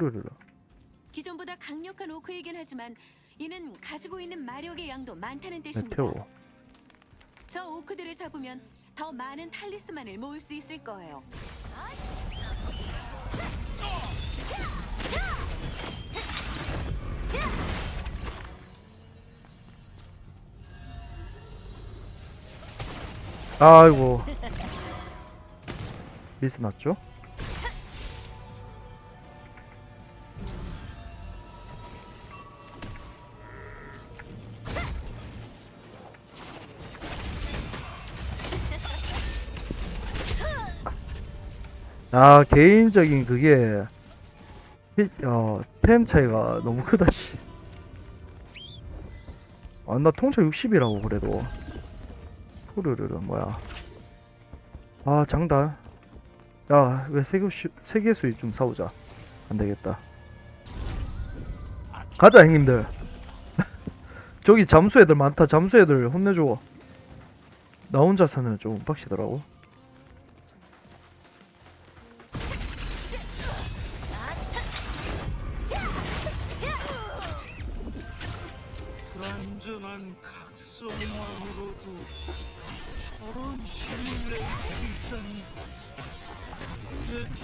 후루루루. 기존보다 강력한 오크이긴 하지만 이는 가지고 있는 마력의 양도 많다는 뜻입니다. 메테오. 저 오크들을 잡으면 더 많은 탈리스만을 모을 수 있을 거예요. 아이고. 미스 났죠? 아 개인적인 그게 히- 어, 템 차이가 너무 크다 씨. 아, 나 통차 60이라고 그래도. 후르르르 뭐야. 아 장달. 야왜 세계수 세계수위 좀 사오자. 안 되겠다. 가자 형님들. 저기 잠수 애들 많다. 잠수 애들 혼내줘. 나 혼자서는 좀 빡시더라고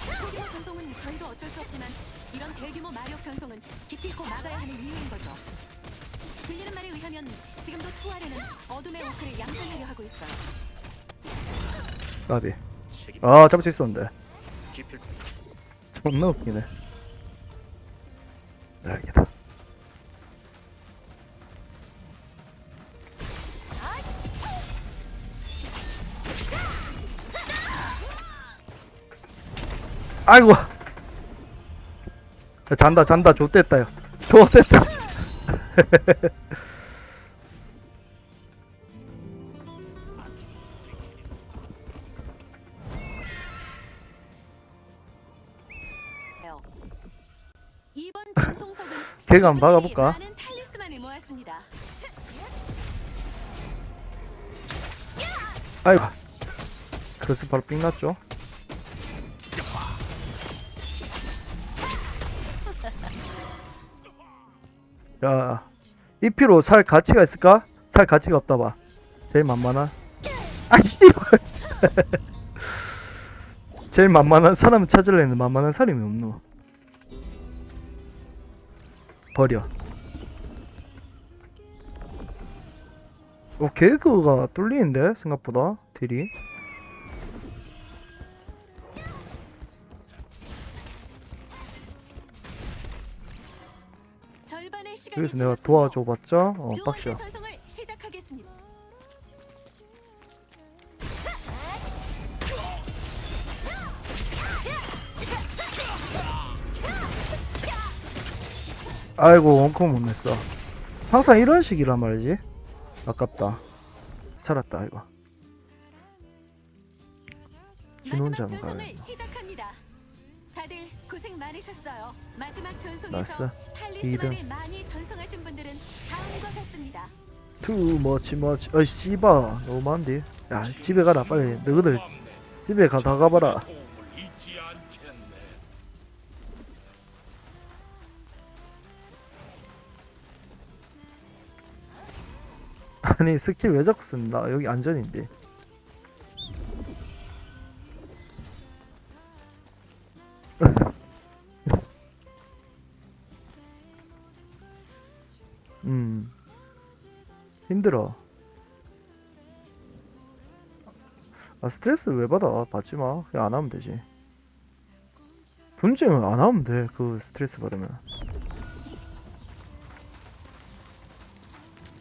소규모 전송은 저희도 어쩔 수 없지만 이런 대규모 마력 전송은 기필코 막아야 하는 이유인 거죠. 들리는 말에 의하면 지금도 투아레는 어둠의 오크를 양산하려 하고 있어요. 나비. 책임. 아 잡을 수 있었는데. 기필 존나 웃기네. 알겠다 아이고. 야, 잔다 잔다. 좋댔다 요. 전송석은 걔가 한번 모았습니다. 아이고. 그래서 바로 삥 났죠 야 이피로 살 가치가 있을까? 살 가치가 없다 봐. 제일 만만한. 아이씨 제일 만만한 사람을 찾으려는 만만한 사람이 없노. 버려. 어 개그가 뚫리는데? 생각보다. 딜이 여기서 내가. 도와줘봤자 어 시작하겠습니다. 아이고 원컴 못 냈어. 항상 이런 식이란 말이지. 아깝다. 살았다 이거. 가야 많으셨어요. 마지막 전송에서 나이스 탈리스만을 이름. 많이 전송하신 분들은 다음과 같습니다. 투 머치 머치 어이 씨바 너무 많은데. 야 집에 가라 빨리. 너희들 집에 가 다 가봐라. 도움을 잊지 않겠네 아니 스킬 왜 자꾸 쓴다? 여기 안전인데 힘들어 아 스트레스 왜 받아 받지마 그냥 안 하면 되지 분쟁은 안 하면 돼 그 스트레스 받으면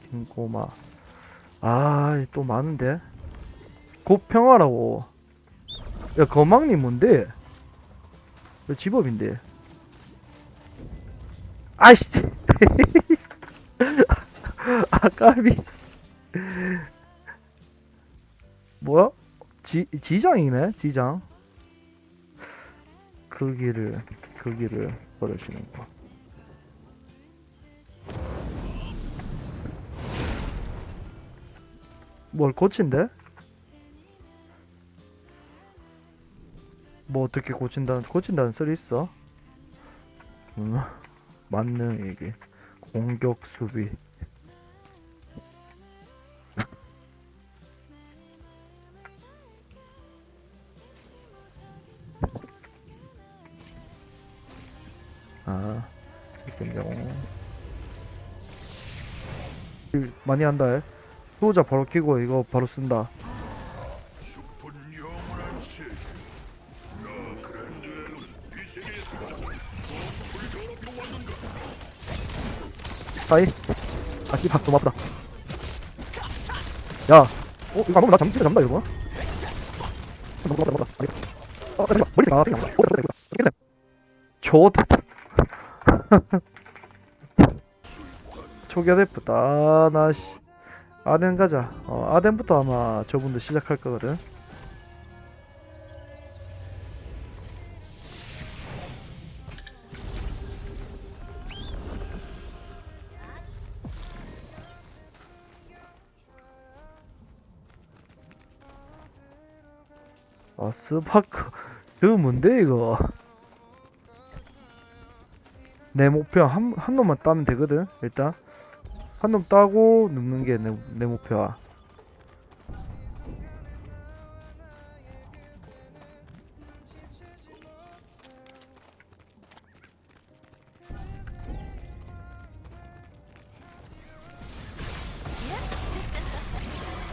김고마 아, 또 많은데? 곱평화라고. 야, 거망님 뭔데? 왜 집업인데? 아이씨! 아, 까비. 뭐야? 지, 지장이네? 지장. 그 길을, 그 길을 걸으시는 거. 뭘 고친대? 뭐 어떻게 고친다는 고친다는 소리 있어? 음, 만능 이게 공격 수비 많이 한다 해. 수호자 바로 키고 이거 바로 쓴다. 숲은 영원한 세계 나 그랜드에는 이 세계에서 무엇을 괴롭혀 왔는가 하이. 아 씨발 너무 아프다. 야. 어? 이거 안 먹으면 나 잠시만 잡는다 이거. 아프다 너무 아프다 아니. 어 잠시만. 머리 생각 생각 생각 좋다 초기화됐다. 아나씨. 아덴 가자. 어 아덴부터 아마 저분도 시작할 거거든. 아 스파크. 이거 뭔데 이거? 내 목표 한, 한 놈만 따면 되거든 일단 한 놈 따고 눕는 게 내 내 목표야.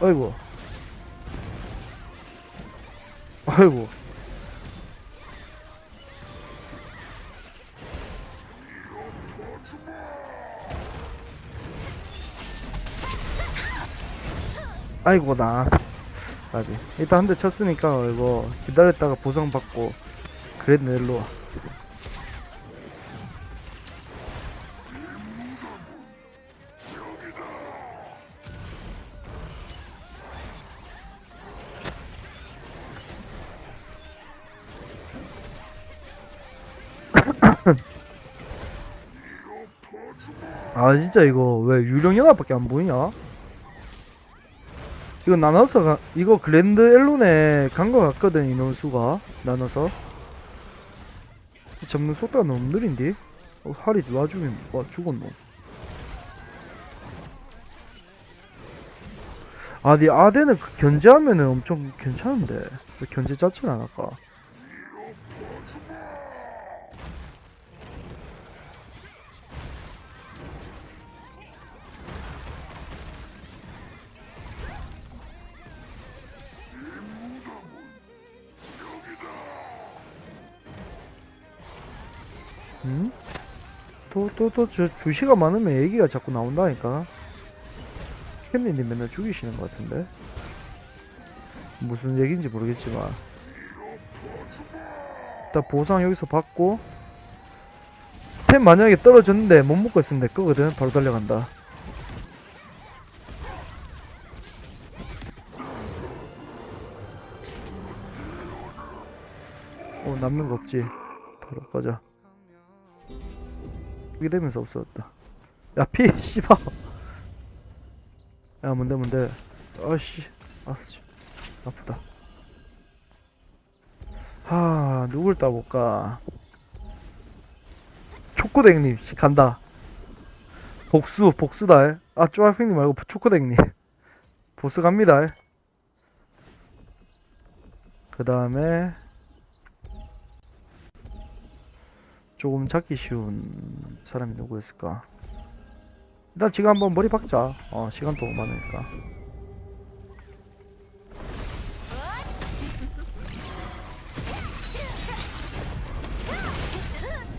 아이고. 아이고 아이고 나. 아직. 일단 한 대 쳤으니까 이거 기다렸다가 보상 받고 그래도 내일로 와. 아 진짜 이거 왜 유령 연합밖에 안 보이냐? 이거 나눠서 가, 이거 글랜드 엘론에 간 거 같거든 인원수가 나눠서 접는 속도가 너무 느린데? 어, 할이 와주면 와 죽었노 아니 아데는 그 견제하면은 엄청 괜찮은데 왜 견제 자체는 안 할까? 응? 또, 또, 또, 저, 주시가 많으면 얘기가 자꾸 나온다니까. 캔디님 맨날 죽이시는 것 같은데. 무슨 얘기인지 모르겠지만. 일단 보상 여기서 받고. 템 만약에 떨어졌는데 못 먹고 있으면 내 거거든. 바로 달려간다. 어, 남는 거 없지. 바로 가자. 되면서 없어졌다. 야, 피, 씨발. 야, 뭔데, 뭔데. 아씨, 아씨, 아프다. 하, 누굴 따볼까? 초코댕님, 씨, 간다. 복수, 복수다. 에. 아, 쪼아핑님 말고 초코댕님. 보스 갑니다. 그 다음에, 조금 잡기 쉬운 사람이 누구였을까? 일단 지금 한번 머리 박자. 어, 시간 도 많으니까.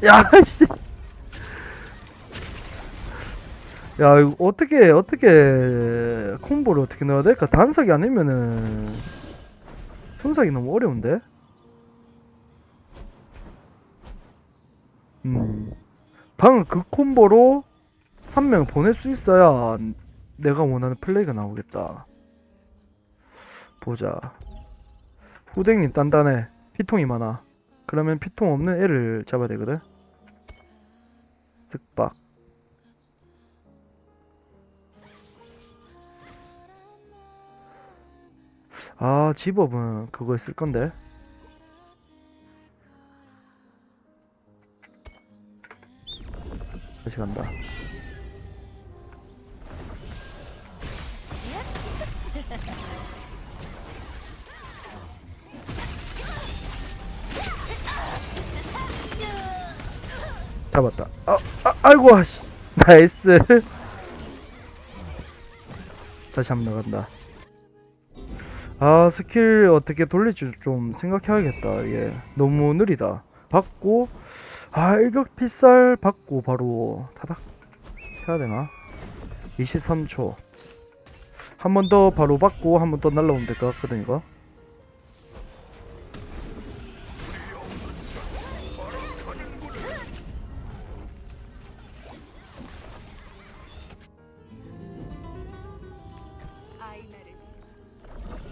야, 씨. 야, 이거 어떻게, 어떻게, 콤보를 어떻게 넣어야 될까? 단석이 아니면은, 손석이 너무 어려운데? 음. 방금 그 콤보로 한 명 보낼 수 있어야 내가 원하는 플레이가 나오겠다. 보자. 후댕님 단단해. 피통이 많아. 그러면 피통 없는 애를 잡아야 되거든. 득박. 아, 집업은 그거 쓸 건데. 다시 간다. 잡았다. 아, 아 아이고, 아, 씨. 나이스. 다시 한번 나간다. 아, 스킬 어떻게 돌릴지 좀 생각해야겠다. 이게 너무 느리다. 받고, 아, 일격 필살 받고 바로 타닥 해야 되나? 23초. 한 번 더 바로 받고 한 번 더 날라오면 될 것 같거든, 이거.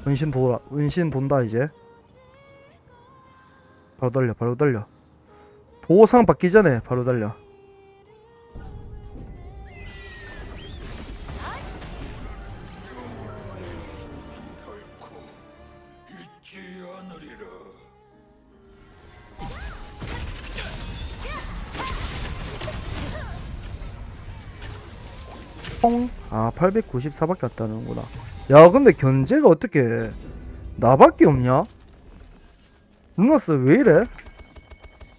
은신 돌아, 은신 돈다, 이제. 바로 달려, 바로 달려. 보호상 받기 전에 바로 달려. 아, 894밖에 안 따는구나. 야, 근데 견제가 어떻게 나밖에 없냐? 루나스 왜 이래?